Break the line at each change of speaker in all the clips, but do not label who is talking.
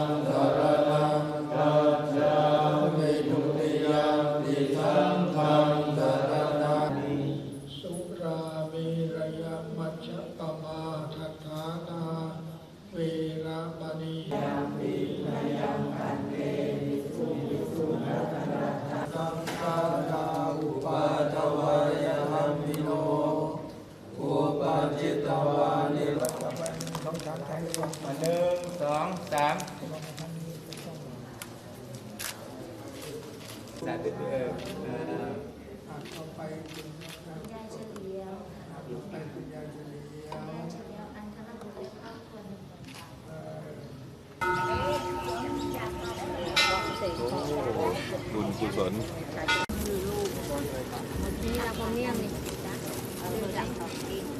สุ อง
สามสาธุเออเออ
อ่านเข้าไปคุณนะครับ
ยายเฉลียว
อ่านเข้าไปคุณยายเฉลีย
ยายวเฉลียวอันคณะบุตรครอบครัวหนึ่ง
เอ่อ
บุญกุศล
นี่เราพอเมี่ยงนี่จ้ะเอาลูกจับเขากินลู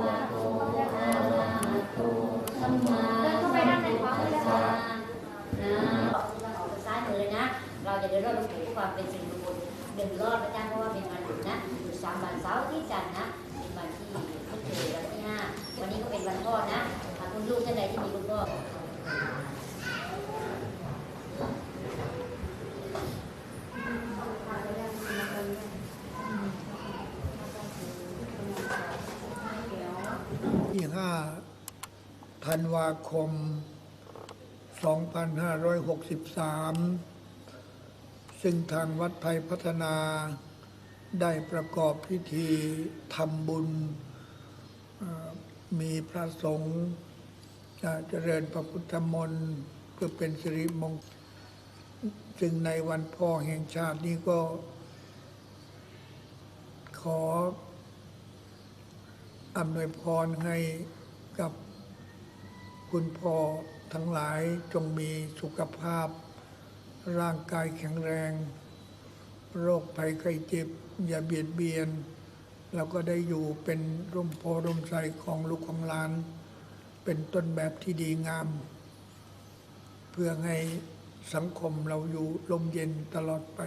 เดินเข้าไปด้านในขวามือเลยค่ะนะออกซ้ายมือเลยนะ เราจะเดินรอบหลวงปู่ความเป็นสิริมงคลหนึ่งรอบนะจ๊ะเพราะว่าเป็นวันหยุดนะหยุดสามวันเสาร์ที่จันทร์นะเป็นวันที่พุธเกิดวันที่ห้าวันนี้ก็เป็นวันพ่อนะคุณลูกท่านใดที่มีคุณพ่อ
ห้าธันวาคม 2563 ซึ่งทางวัดไทยพัฒนาได้ประกอบพิธีทำบุญ มีพระสงฆ์เจริญพระพุทธมนต์เพื่อเป็นสิริมงคลซึ่งในวันพ่อแห่งชาตินี้ก็ขอ อำนวยพรให้กับคุณพ่อทั้งหลายจงมีสุขภาพ ร่างกายแข็งแรง โรคภัยไข้เจ็บ อย่าเบียดเบียน แล้วก็ได้อยู่เป็นร่มโพร่มใสของลูกของหลาน เป็นต้นแบบที่ดีงาม เพื่อให้สังคมเราอยู่ลมเย็นตลอดไป